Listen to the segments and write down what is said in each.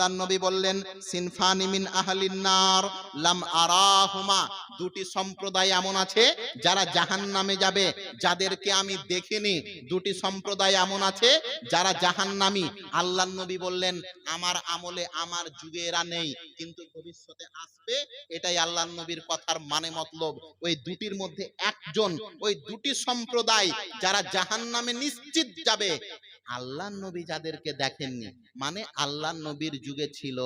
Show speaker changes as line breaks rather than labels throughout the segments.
আল্লাহ নবী বললেন, সিনফানি মিন আহলিন নার, লাম আরাহুমা। দুটি সম্প্রদায় এমন আছে যারা জাহান্নামে যাবে, যাদেরকে আমি দেখিনি। দুটি সম্প্রদায় এমন আছে যারা জাহান্নামী। আল্লাহ নবী বললেন, আমার আমলে আমার যুগে এরা নেই, কিন্তু ভবিষ্যতে আসবে। এটাই আল্লাহ নবীর কথার মানে মতলব। ওই দুটির মধ্যে একজন, ওই দুটি সম্প্রদায় যারা জাহান্নামে নিশ্চিত যাবে আল্লাহ নবী যাদেরকে দেখেননি মানে আল্লাহ নবীর যুগে ছিল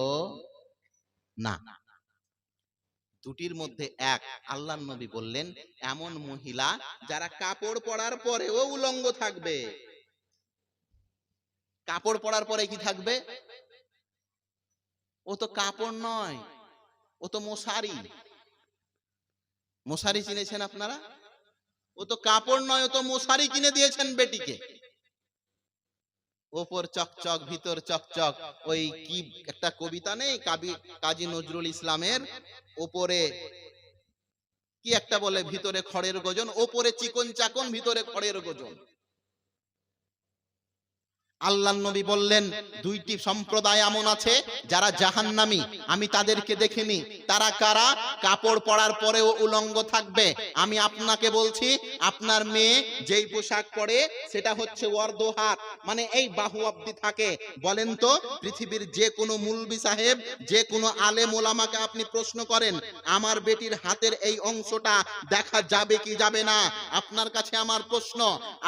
না। দুটির মধ্যে এক আল্লাহ নবী বললেন, এমন মহিলা যারা কাপড় পরার পরেও উলঙ্গ থাকবে। কাপড় পরার পরে কি থাকবে? ও তো কাপড় নয়, ও তো মশারি। মশারি চিনেছেন আপনারা? ও তো কাপড় নয়, ও তো মশারি কিনে দিয়েছেন বেটিকে। ওপর চকচক, ভিতর চকচক। ওই কি একটা কবিতা নেই? কাবি, কাজী নজরুল ইসলামের ওপরে কি একটা বলে? ভিতরে খড়ের গজন, ওপরে চিকন চাকন, ভিতরে খড়ের গজন। আল্লাহ নবী বললেন, দুইটি সম্প্রদায় এমন আছে যারা জাহান্নামী। আমি তাদেরকে দেখিনি। তারা কারা? কাপড় পরার পরেও উলঙ্গ থাকবে। আমি আপনাকে বলছি, আপনার মেয়ে যেই পোশাক পরে, সেটা হচ্ছে অর্ধহাত মানে এই বাহু অব্দি থাকে। বলেন তো, পৃথিবীর যে কোনো মুলবি সাহেব যে কোনো আলে মোলামাকে আপনি প্রশ্ন করেন, আমার বেটির হাতের এই অংশটা দেখা যাবে কি যাবে না? আপনার কাছে আমার প্রশ্ন,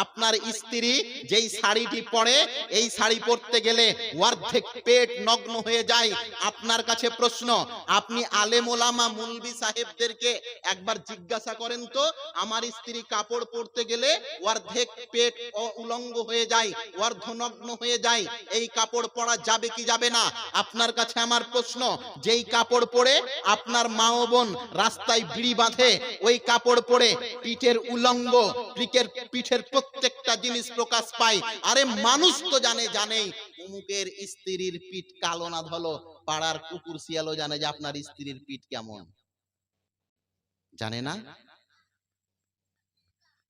আপনার স্ত্রী যেই শাড়িটি পরে এই শাড়ি পরতে গেলে অর্ধেক পেট নগ্ন হয়ে যায়। আপনার কাছে প্রশ্ন, আপনি আলেম ওলামা মুলবি সাহেবদেরকে একবার জিজ্ঞাসা করেন তো, আমার স্ত্রী কাপড় পরতে গেলে অর্ধেক পেট উলঙ্গ হয়ে যায়, অর্ধনগ্ন হয়ে যায়, এই কাপড় পরা যাবে কি যাবে না? আপনার কাছে আমার প্রশ্ন, যেই কাপড় পরে আপনার মা ও বোন রাস্তায় বিড়ি বাঁধে, ওই কাপড় পরে পিঠের উলঙ্গ, পিঠের পিঠের প্রত্যেকটা জিনিস প্রকাশ পায়। আরে মানুষ তো জানে, জানেই, অমুকের স্ত্রীর পিঠ কালো না ধলো, পাড়ার কুকুর শিয়ালও জানে যে আপনার স্ত্রীর পিঠ কেমন। জানে না?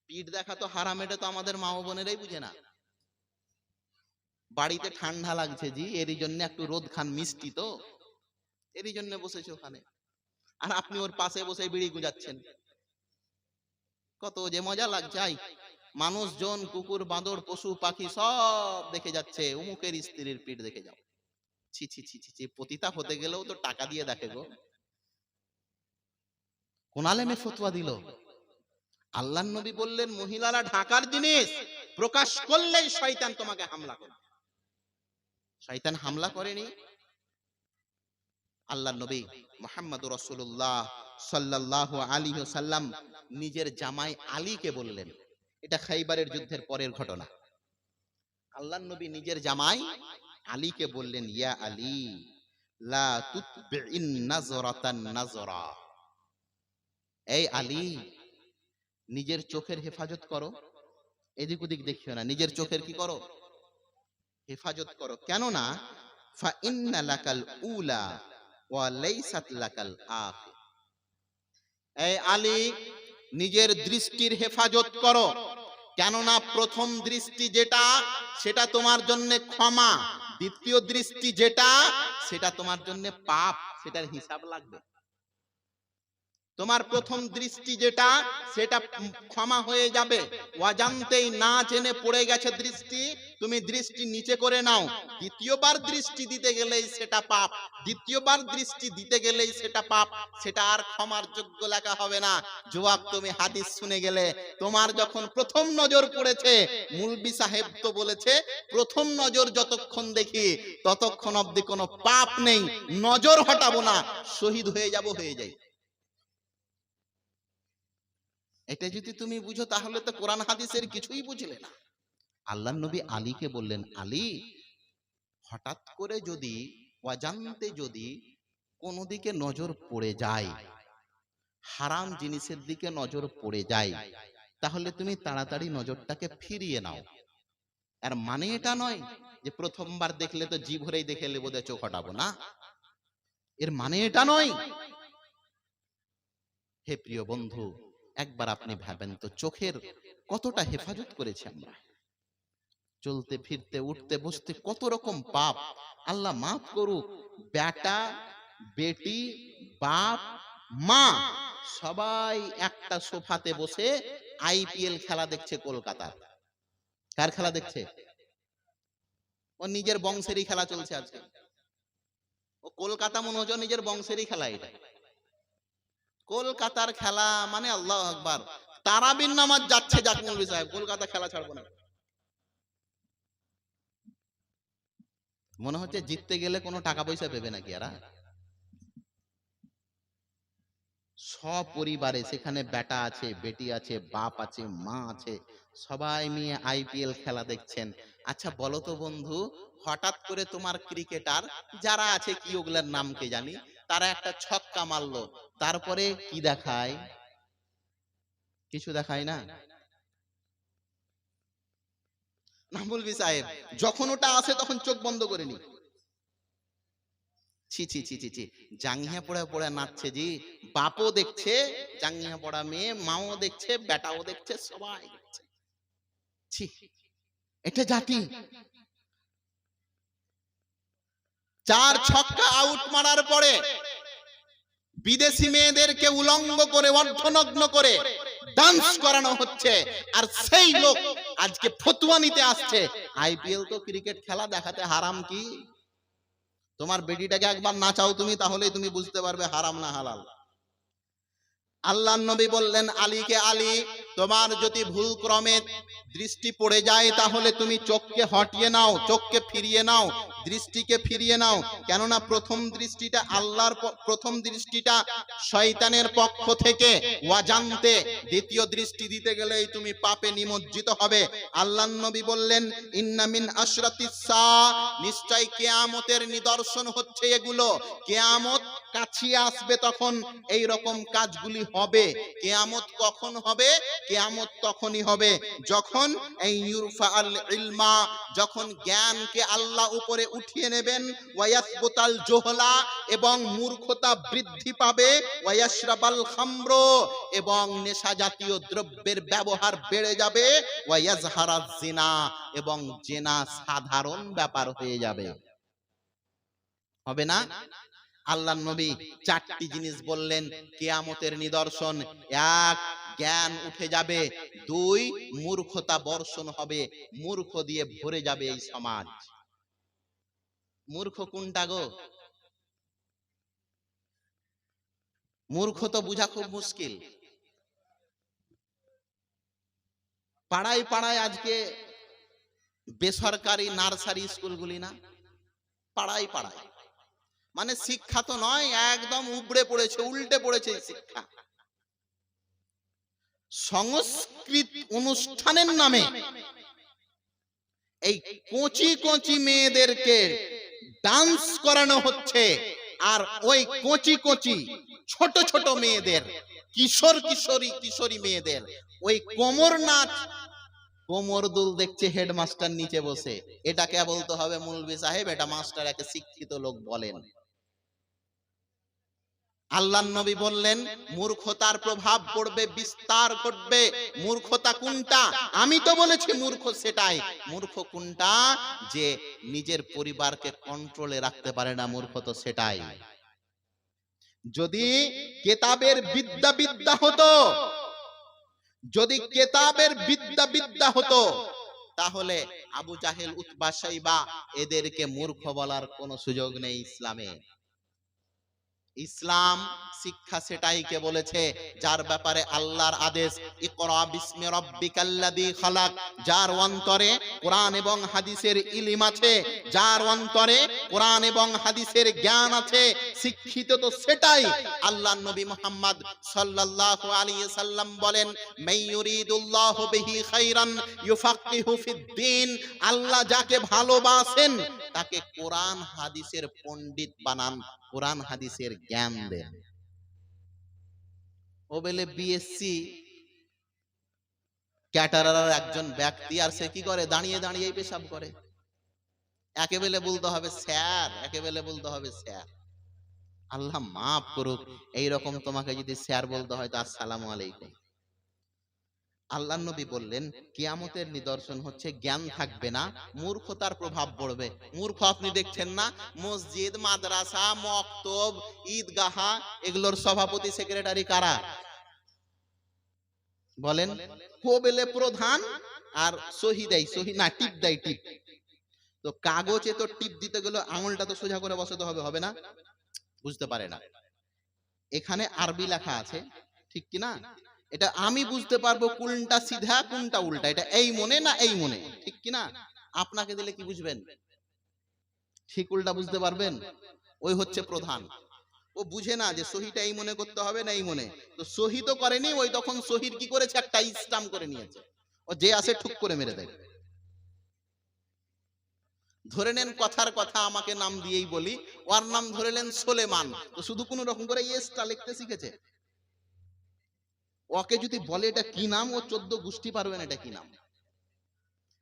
পিঠ দেখা তো হারাম, এটা তো আমাদের মা বোনেরাই বুঝে না। বাড়িতে ঠান্ডা লাগছে জি, এরই জন্য একটু রোদ খান মিষ্টি তো। এরই জন্য বসেছে ওখানে। আর আপনি ওর পাশে বসে বিড়ি গুজাচ্ছেন। কত যে মজা লাগছে, আই। মানুষজন, কুকুর, বাঁদর, পশু, পাখি সব দেখে যাচ্ছে। উমুকের স্ত্রীর পিঠ দেখে যাও। ছি ছি ছি ছি পতিতা হতে গেলেও তো টাকা দিয়ে দেখে গো। কোন আলেমে ফতোয়া দিল? আল্লাহ নবী বললেন, মহিলারা ঢাকার জিনিস প্রকাশ করলেই শয়তান তোমাকে হামলা করে শয়তান হামলা করেনি। আল্লাহ নবী মোহাম্মদ রসুল্লাহ সাল্লাহ আলী সাল্লাম নিজের জামাই আলীকে বললেন এটা খাইবারের যুদ্ধের পরের ঘটনা। আল্লাহ নবী নিজের জামাই আলীকে বললেন ইয়া আলী লা নাজরা এই আলী নিজের চোখের হেফাজত করো। এদিক ওদিক দেখিও না নিজের চোখের কি করো? হেফাজত করো। কেননা ফা ইন্না লাকাল উলা ওয়া লাইসাত লাকাল আখির। এই আলী নিজের দৃষ্টির হেফাজত করো। কেননা প্রথম দৃষ্টি যেটা, সেটা তোমার জন্য ক্ষমা। দ্বিতীয় দৃষ্টি যেটা, সেটা তোমার জন্য পাপ। সেটার হিসাব লাগবে। তোমার প্রথম দৃষ্টি যেটা, সেটা ক্ষমা হয়ে যাবে। অজান্তেই না জেনে পড়ে গেছে দৃষ্টি, তুমি দৃষ্টি নিচে করে নাও। দ্বিতীয়বার দৃষ্টি দিতে গেলেই সেটা পাপ। দ্বিতীয়বার দৃষ্টি দিতে গেলেই সেটা পাপ। সেটা আর ক্ষমার যোগ্য লেখা হবে না। জবাব তুমি হাদিস শুনে গেলে, তোমার যখন প্রথম নজর পড়েছে, মুলবি সাহেব তো বলেছে, প্রথম নজর যতক্ষণ দেখি, ততক্ষণ অবধি কোনো পাপ নেই, নজর হটাবো না, শহীদ হয়ে যাব, হয়ে যাই। এটা যদি তুমি বুঝো, তাহলে তো কোরআন হাদিসের কিছুই বুঝলে না। আল্লাহ নবী আলীকে বললেন, আলী, হঠাৎ করে যদি, অজান্তে যদি কোনো দিকে নজর পড়ে যায়, হারাম জিনিসের দিকে নজর পড়ে যায়, তাহলে তুমি তাড়াতাড়ি নজরটাকে ফিরিয়ে নাও। আর মানে এটা নয় যে প্রথমবার দেখলে তো জি ভরেই দেখে বোধহয় চোখ হটাবো, না। এর মানে এটা নয়। হে প্রিয় বন্ধু একবার আপনি ভাবেন তো চোখের কতটা হেফাজত করেছি আমরা? চলতে ফিরতে উঠতে বসতে কত রকম পাপ। আল্লাহ মাফ করুক বেটা বেটি বাপ মা সবাই একটা সোফাতে বসে আইপিএল খেলা দেখছে কলকাতার। কার খেলা দেখছে? ও নিজের বংশেরই খেলা চলছে আজকে। ও কলকাতা মনে হচ্ছে নিজের বংশেরই খেলা এটা। কলকাতার খেলা মানে আল্লাহ আকবার। তারাবিন নামাজ যাচ্ছে যাক মৌলভী সাহেব, কলকাতা খেলা ছাড়বো না। মনে হচ্ছে জিততে গেলে কোনো টাকা পয়সা পেবে নাকি এরা? সপরিবারে সেখানে বেটা আছে, বেটি আছে, বাপ আছে, মা আছে, সবাই মিলে আইপিএল খেলা দেখছেন। আচ্ছা বলো তো বন্ধু, হঠাৎ করে তোমার ক্রিকেটার যারা আছে কি ওগুলার নাম কে জানি? তারা একটা ছক্কা মারলো। তারপরে কি দেখায়? কিছু দেখায় না? সাহেব, যখন ওটা আসে তখন চোখ বন্ধ করে নি। ছি ছি ছি ছি নাচছে জি। বাপও দেখছে, জাঙ্গিয়া পড়া মেয়ে, মাও দেখছে, বেটাও দেখছে, সবাই দেখছে। ছি, এটা জাতি। চার ছক্কা আউট মারার পরে বিদেশি মেয়েদেরকে উলঙ্গ করে, অর্ধনগ্ন করে ডান্স করানো হচ্ছে। আর সেই লোক আজকে ফতুয়া নিতে আসছে। আইপিএল তো ক্রিকেট খেলা দেখাতে হারাম কি? তোমার বেটিটাকে একবার নাচাও তুমি, তাহলেই তুমি বুঝতে পারবে হারাম না হালাল। আল্লাহ নবী বললেন, আলীকে আলী তোমার যদি ভুল ক্রমে দৃষ্টি পড়ে যায়, তাহলে তুমি চোখকে হটিয়ে নাও, চোখকে ফিরিয়ে নাও, দৃষ্টিকে ফিরিয়ে নাও। কেননা প্রথম দৃষ্টিটা আল্লাহর প্রথম দৃষ্টিটা শয়তানের পক্ষ থেকে ওয়াজান্তে। দ্বিতীয় দৃষ্টি দিতে গেলেই তুমি পাপে নিমজ্জিত হবে। আল্লাহ নবী বললেন ইন্নামিন আশরাতিসা নিশ্চয় কেয়ামতের নিদর্শন হচ্ছে এগুলো। কেয়ামত কাছিয়ে আসবে তখন এই রকম কাজগুলি হবে। কেয়ামত কখন হবে? কেয়ামত তখনই হবে যখন এই ইউরফা আল ইলমা যখন জ্ঞানকে আল্লাহ উপরে উঠিয়ে নেবেন, ওয়ায়াসবুতাল জোহলা এবং মূর্খতা বৃদ্ধি পাবে, ওয়ায়াশরাবাল খামর এবং নেশা জাতীয় দ্রব্যের ব্যবহার বেড়ে যাবে ওয়ায়াজহারা জিনা এবং জেনা সাধারণ ব্যাপার হয়ে যাবে। হবে না? আল্লাহ নবী চারটি জিনিস বললেন, কেয়ামতের নিদর্শন, এক জ্ঞান উঠে যাবে। দুই, মূর্খতা বর্ষণ হবে। মূর্খ দিয়ে ভরে যাবে এই সমাজ। মূর্খ কোনটা গো? মূর্খ তো বুঝা খুব মুশকিল। পাড়ায় পাড়ায় আজকে বেসরকারি নার্সারি স্কুলগুলি না? পাড়ায় পাড়ায়। মানে শিক্ষা তো নয়, একদম উবড়ে পড়েছে, উল্টে পড়েছে শিক্ষা। সংস্কৃত অনুষ্ঠানের নামে এই কোচি কোচি মেয়েদেরকে ডান্স করানো হচ্ছে। আর ওই কোচি কোচি ছোট ছোট মেয়েদের, কিশোর কিশোরী কিশোরী মেয়েদের, ওই কোমর নাচ, কোমর দুল দেখছে হেডমাস্টার নিচে বসে। এটাকে বলতে হবে মুলবি সাহেব? এটা মাস্টার একে শিক্ষিত লোক বলেন। আল্লাহ নবী বললেন, মূর্খতার প্রভাব পড়বে, বিস্তার ঘটবে। মূর্খতা কোনটা? আমি তো বলেছি মূর্খ সেটাই। মূর্খ কোনটা? যে নিজের পরিবারকে কন্ট্রোলে রাখতে পারে না, মূর্খ তো সেটাই। যদি কেতাবের বিদ্যা বিদ্যা হতো, যদি কেতাবের বিদ্যা বিদ্যা হতো, তাহলে আবু জাহেল, উতবা সাইবা এদেরকে মূর্খ বলার কোনো সুযোগ নেই ইসলামে। ইসলাম শিক্ষা সেটাইকে বলেছে, যার ব্যাপারে আল্লাহর আদেশ যার অন্তরে কোরআন এবং হাদিসের ইলম আছে, যার অন্তরে কোরআন এবং হাদিসের জ্ঞান আছে, শিক্ষিত তো সেটাই আল্লাহর নবী মুহাম্মদ সাল্লাল্লাহু আলাইহি সাল্লাম বলেন মাই ইউরিদুল্লাহু বিহি খাইরান ইউফাক্কিহু ফিদ্দিন আল্লাহ যাকে ভালোবাসেন, তাকে কোরআন, হাদিসের পণ্ডিত বানান। কোরআন হাদিসের জ্ঞান দেন। ও বেলে বিএসসি ক্যাটারার একজন ব্যক্তি, আর সে কি করে? দাঁড়িয়ে দাঁড়িয়ে পেশাব করে। একেবেলে বলতে হবে স্যার, একেবেলে বলতে হবে স্যার। আল্লাহ মাফ করুক, এইরকম তোমাকে যদি স্যার বলতে হয় তো আসসালামু আলাইকুম। আল্লাহ নবী বললেন কিয়ামতের নিদর্শন হচ্ছে জ্ঞান থাকবে না মূর্খতার প্রভাব পড়বে। মূর্খ আপনি দেখছেন না মসজিদ মাদ্রাসা মক্তব ঈদগাহা এগুলোর সভাপতি সেক্রেটারি কারা? বলেন কোবেলে প্রধান আর সহি দেয় সহি না টিপ দেয় টিপ। তো কাগজে তো টিপ দিতে গেলে আঙুলটা তো সোজা করে বসাতে হবে হবে না? বুঝতে পারে না। এখানে আরবি লেখা আছে ঠিক কি না এটা আমি বুঝতে পারব কোনটা সিধা, কোনটা উল্টা। এটা এই মনে না এই মনে? ঠিক কি না আপনাকে দিলে কি বুঝবেন? ঠিক উল্টা বুঝতে পারবেন? ওই হচ্ছে প্রধান। ও বুঝে না যে সহিটা এই মনে করতে হবে না এই মনে। তো সহি তো করেনি, ওই তখন সহির কি করেছে? একটা ইস্টাম করে নিয়েছে। ও যে আসে ঠুক করে মেরে দেয়। ধরে নেন কথার কথা আমাকে নাম দিয়েই বলি। ওর নাম ধরে নেন সোলেমান। তো শুধু কোন রকম করে ইয়েসটা লিখতে শিখেছে। ওকে যদি বলে এটা কি নাম, ও চোদ্দ গোষ্ঠী পারবেন এটা কি নাম।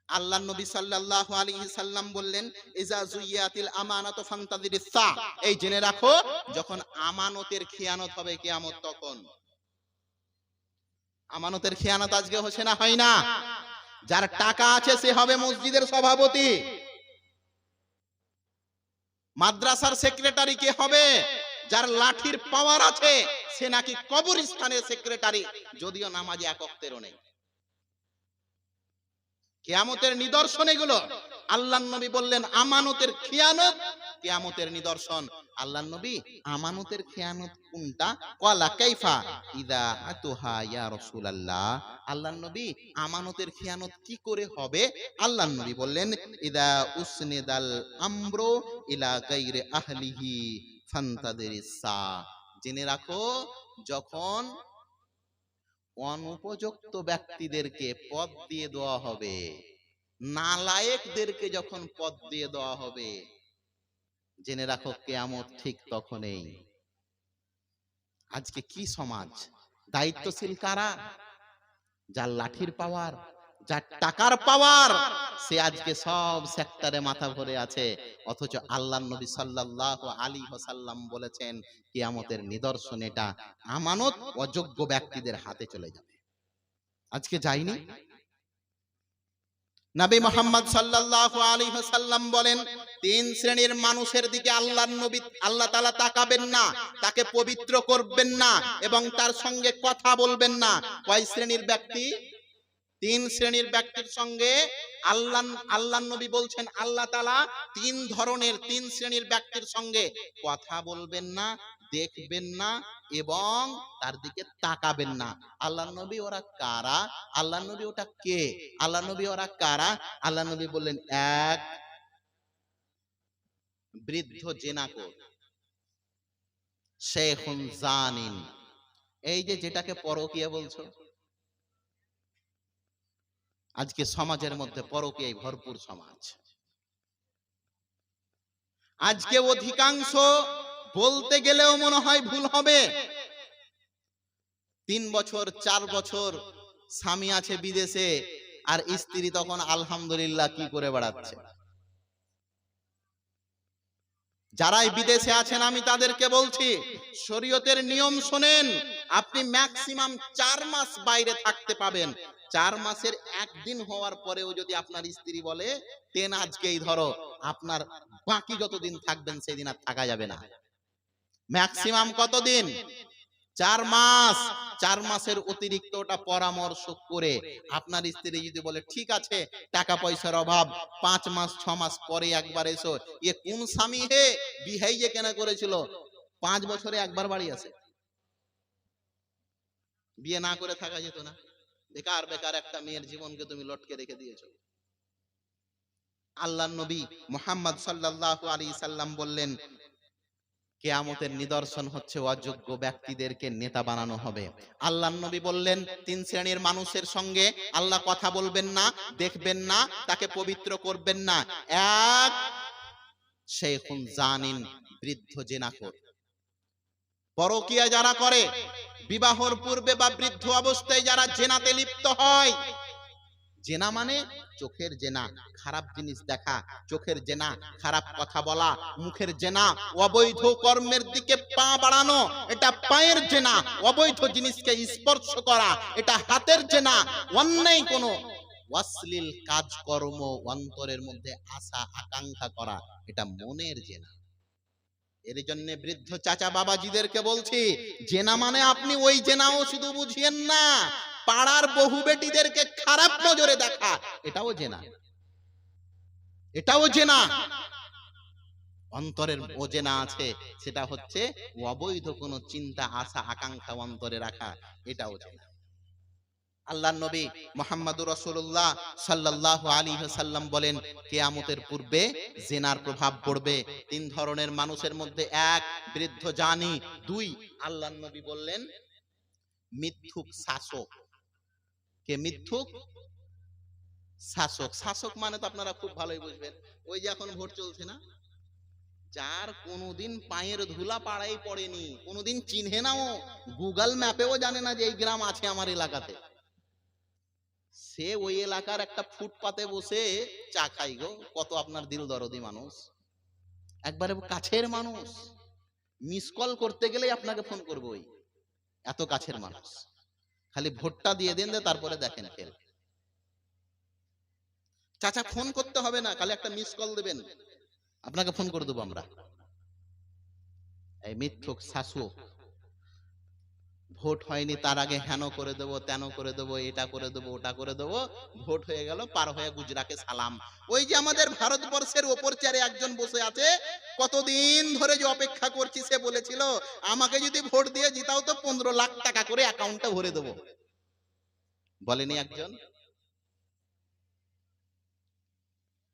আল্লাহ নবী সাল্লাল্লাহু আলাইহি সাল্লাম বললেন, ইজা জুইয়াতিল আমানাতু সা। এই জেনে রাখো, যখন আমানতের খেয়ানত হবে কিয়ামত তখন। আমানতের আজকে হচ্ছে না, হয় না? যার টাকা আছে সে হবে মসজিদের সভাপতি। মাদ্রাসার সেক্রেটারি কে হবে? যার লাঠির পাওয়ার আছে, সে নাকি কবরস্থানের সেক্রেটারি যদিও নামাজে একত্রেরও নেই। কেয়ামতের নিদর্শন এগুলো। আল্লাহ নবী বললেন, আমানতের খেয়ানত, কেয়ামতের নিদর্শন। আল্লাহ নবী, আমানতের খেয়ানত কোনটা? কলা কাইফা, ইদা আতুহা ইয়া রাসূলুল্লাহ। আল্লাহ নবী, আমানতের খেয়ানত কি করে হবে? আল্লাহ নবী বললেন, ইদা উসনিদাল আমরু ইলা গায়রি আহলিহি। ফান্তাদিরিসা জেনে রাখো যখন অনুপযুক্ত ব্যক্তিদেরকে পদ দিয়ে দেওয়া হবে নালায়েকদেরকে যখন পদ দিয়ে দেওয়া হবে জেনে রাখো কেয়ামত ঠিক তখনই। আজকে কি সমাজ? দায়িত্বশীল কারা? যার লাঠির পাওয়ার যার টাকার পাওয়ার, সে আজকে সব সেক্টরে মাথা ভরে আছে। অথচ আল্লাহ নবী সাল্লাল্লাহু আলাইহি ওয়াসাল্লাম বলেছেন, কিয়ামতের নিদর্শন এটা আমানত অযোগ্য ব্যক্তিদের হাতে চলে যাবে। আজকে যায়নি নবী মোহাম্মদ সাল্লাল্লাহু আলাইহি ওয়াসাল্লাম বলেন, তিন শ্রেণির মানুষের দিকে আল্লাহর নবী, আল্লাহ তাআলা তাকাবেন না, তাকে পবিত্র করবেন না এবং তার সঙ্গে কথা বলবেন না। কয় শ্রেণির ব্যক্তি? তিন শ্রেণির ব্যক্তির সঙ্গে আল্লাহ আল্লাহ নবী বলছেন, আল্লাহ তাআলা তিন ধরনের তিন শ্রেণির ব্যক্তির সঙ্গে কথা বলবেন না, দেখবেন না এবং তার দিকে তাকাবেন না। আল্লাহ নবী ওরা কারা? আল্লাহ নবী ওটা কে? আল্লাহ নবী ওরা কারা? আল্লাহ নবী বললেন, এক বৃদ্ধ জেনাকর, শেখুন জানিন। এই যে যেটাকে পরকিয়া বলছো আজকে সমাজের মধ্যে পরকীয়ায় ভরপুর সমাজ। আজকে অধিকাংশ বলতে গেলেও মনে হয় ভুল হবে। তিন বছর, চার বছর স্বামী আছে বিদেশে আর স্ত্রী তখন আলহামদুলিল্লাহ কি করে বেড়াচ্ছে? যারাই বিদেশে আছেন, আমি তাদেরকে বলছি, শরীয়তের নিয়ম শোনেন, আপনি ম্যাক্সিমাম চার মাস বাইরে থাকতে পাবেন। চার মাসের একদিন হওয়ার পরেও যদি আপনার স্ত্রী বলে তেন আজকেই ধরো। আপনার বাকি যতদিন থাকবেন সেদিন আর থাকা যাবে না। ম্যাক্সিমাম কতদিন? চার মাস। চার মাসের অতিরিক্ত ওটা পরামর্শ করে আপনার স্ত্রী যদি বলে, ঠিক আছে, টাকা পয়সার অভাব, পাঁচ মাস, ছ মাস পরে একবার এসো। এ কোন স্বামী হে? বিহাই যে কেনা করেছিল? পাঁচ বছরে একবার বাড়ি আসে। বিয়ে না করে থাকা যেত না। বেকার বেকার একটা মেয়ের জীবনকে তুমি লটকে রেখে দিয়েছ। আল্লাহ নবী মোহাম্মদ সাল্লাল্লাহু আলাইহি সাল্লাম বললেন, কেয়ামতের নিদর্শন হচ্ছে অযোগ্য ব্যক্তিদেরকে নেতা বানানো হবে। আল্লাহ নবী বললেন, তিন শ্রেণির মানুষের সঙ্গে আল্লাহ কথা বলবেন না, দেখবেন না, তাকে পবিত্র করবেন না। এক, শেখুন জানিন বৃদ্ধ জেনাকর। পরকিয়া যারা করে বিবাহর পূর্বে বা বৃদ্ধ অবস্থায় যারা জেনাতে লিপ্ত হয়, জেনা মানে চোখের জেনা, খারাপ জিনিস দেখা, চোখের জেনা, খারাপ কথা বলা, মুখের জেনা, অবৈধ কর্মের দিকে পা বাড়ানো, এটা পায়ের জেনা, অবৈধ জিনিসকে স্পর্শ করা, এটা হাতের জেনা, অন্যায় কোনো অশ্লীল কাজকর্ম অন্তরের মধ্যে আশা, আকাঙ্ক্ষা করা, এটা মনের জেনা। এর জন্য বৃদ্ধ চাচা বাবাজিদেরকে বলছি জেনা মানে আপনি ওই জেনাও শুধু বুঝিয়েন না পাড়ার বহু বেটিদেরকে খারাপ নজরে দেখা। এটাও জেনা। এটাও জেনা। অন্তরের অজেনা আছে সেটা হচ্ছে অবৈধ কোনো চিন্তা আশা আকাঙ্ক্ষা অন্তরে রাখা। এটাও জেনা। আল্লাহ নবী মোহাম্মদুর রসুল্লাহ সাল্লাহ আলী সাল্লাম বলেন, কেয়ামতের পূর্বে জেনার প্রভাব পড়বে। তিন ধরনের মানুষের মধ্যে এক বৃদ্ধ জানি, দুই আল্লাহ নবী বললেন, মিথ্যুক শাসক। কে মিথ্যুক? শাসক। শাসক মানে তো আপনারা খুব ভালোই বুঝবেন। ওই যে এখন ভোট চলছে না? যার কোনোদিন পায়ের ধুলা পাড়াই পড়েনি, কোনোদিন চিনহে নাও গুগল ম্যাপেও জানে না যে এই গ্রাম আছে আমার এলাকাতে। সে ওই এলাকার একটা ফুটপাতে বসে চা খাই গো। কত আপনার দিল দরদি মানুষ। একবারে কাছের মানুষ। মিস কল করতে গেলেই আপনাকে ফোন করব ওই। এত কাছের মানুষ। খালি ভোটটা দিয়ে দেন তারপরে দেখেন খেল চাচা, ফোন করতে হবে না, খালি একটা মিস কল দেবেন। আপনাকে ফোন করে দেবো আমরা। এই মিথ্যুক শাসক ভোট হয়নি, তার আগে হেন করে দেবো তেন করে দেবো, এটা করে দেবো, ওটা করে দেবো, ভোট হয়ে গেল, পার হয়ে গুজরাকে সালাম। ওই যে আমাদের ভারতবর্ষের ওপর চেয়ারে একজন বসে আছে, কতদিন ধরে যে অপেক্ষা করছি, সে বলেছিল, আমাকে যদি ভোট দিয়ে জিতাও তো পনেরো লাখ টাকা করে অ্যাকাউন্টে ভরে দেবো। বলেনি একজন।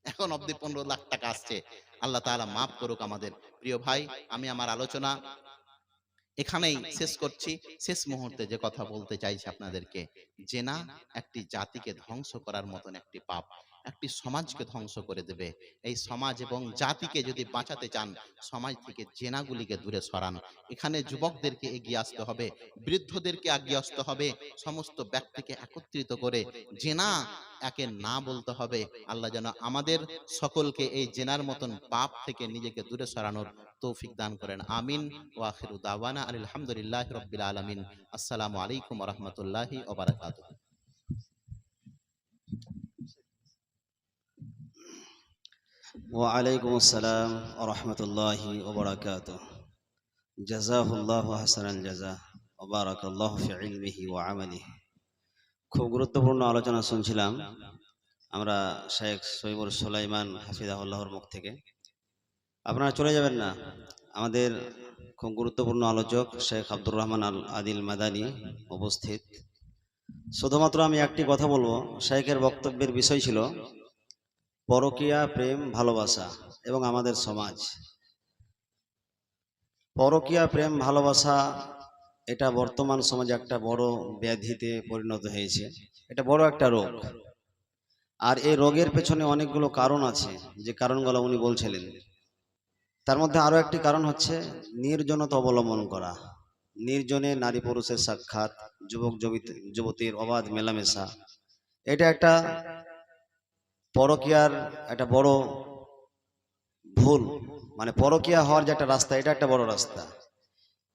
এখন অব্দি পনেরো লাখ টাকা আসছে। আল্লাহ তাআলা মাফ করুক আমাদের। প্রিয় ভাই, আমি আমার আলোচনা এখানেই শেষ করছি। শেষ মুহূর্তে যে কথা বলতে চাইছি আপনাদেরকে জেনা একটি জাতিকে ধ্বংস করার মতন একটি পাপ একটি সমাজকে ধ্বংস করে দেবে। এই সমাজ এবং জাতিকে যদি বাঁচাতে চান সমাজ থেকে জেনাগুলিকে দূরে সরান। এখানে যুবকদেরকে এগিয়ে আসতে হবে বৃদ্ধদেরকে এগিয়ে আসতে হবে সমস্ত ব্যক্তিকে একত্রিত করে জেনা একে না বলতে হবে আল্লাহ যেন আমাদের সকলকে এই জেনার মতন পাপ থেকে নিজেকে দূরে সরানোর তৌফিক দান করেন আমিন ও আখিরু দাওয়ানা আলহামদুলিল্লাহ রব্বিল আলামিন আসসালামু আলাইকুম ওয়া রাহমাতুল্লাহি ওয়া বারাকাতুহু
وعليكم السلام ورحمة الله وبركاته جزاه الله حسن الجزاء وبارك الله في علمه وعمله খুব গুরুত্বপূর্ণ আলোচনা শুনছিলাম আমরা শেখ সৈবুর সুলাইমান হাফিজাহুল্লাহর মুখ থেকে। আপনারা চলে যাবেন না। আমাদের খুব গুরুত্বপূর্ণ আলোচক শেখ আব্দুর রহমান আল আদিল মাদানী উপস্থিত। শুধুমাত্র আমি একটি কথা বলব শেখের বক্তব্যের বিষয় ছিল, পরকীয়া, প্রেম, ভালোবাসা এবং আমাদের সমাজ। পরকীয়া, প্রেম, ভালোবাসা এটা বর্তমান সমাজে একটা বড় ব্যাধিতে পরিণত হয়েছে। এটা বড় একটা রোগ। আর এই রোগের পেছনে অনেকগুলো কারণ আছে। যে কারণগুলো উনি বলছিলেন। তার মধ্যে আরও একটি কারণ হচ্ছে নির্জনতা অবলম্বন করা। নির্জনে নারী পুরুষের সাক্ষাৎ, যুবক যুবতী- যুবতীর অবাধ মেলামেশা। এটা একটা পরকিয়ার একটা বড় ভুল। মানে পরকিয়া হওয়ার যে একটা রাস্তা, এটা একটা বড় রাস্তা।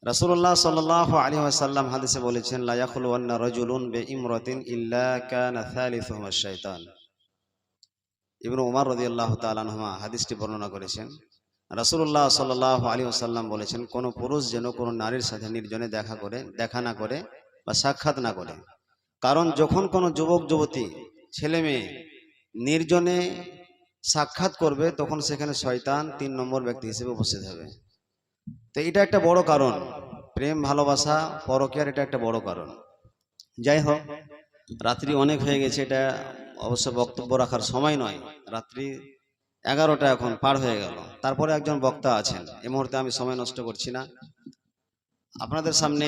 রাসূলুল্লাহ সাল্লাল্লাহু আলাইহি ওয়াসাল্লাম হাদিসে বলেছেন, লা ইয়াখলু ওয়ান্না রাজুলুন কানা থালিথুহুমা শাইতান। ইবনু উমর রাদিয়াল্লাহু তাআলা আনহুমা হাদিসটি বর্ণনা করেছেন, রাসূলুল্লাহ সাল্লাল্লাহু আলাইহি ওয়াসাল্লাম বলেছেন, কোন পুরুষ যেন কোনো নারীর সাথে নির্জনে দেখা করে, দেখা না করে বা সাক্ষাৎ না করে। কারণ যখন কোনো যুবক, যুবতী, ছেলে মেয়ে নির্জনে সাক্ষাৎ করবে, তখন সেখানে শয়তান তিন নম্বর ব্যক্তি হিসেবে উপস্থিত হবে। তো এটা একটা বড় কারণ। প্রেম, ভালোবাসা, পরকীয়ার এটা একটা বড় কারণ। যাই হোক, রাত্রি অনেক হয়ে গেছে, এটা অবশ্য বক্তব্য রাখার সময় নয়। রাত্রি এগারোটা এখন পার হয়ে গেল। তারপরে একজন বক্তা আছেন। এই মুহূর্তে আমি সময় নষ্ট করছি না। আপনাদের সামনে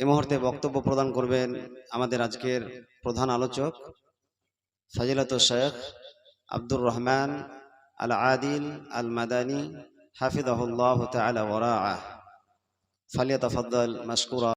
এ মুহূর্তে বক্তব্য প্রদান করবেন আমাদের আজকের প্রধান আলোচক ফজিলত শেখ আব্দুর রহমান আল আদিল আল মাদানী حفظه الله تعالى وراعه. فليتفضل مشكورا.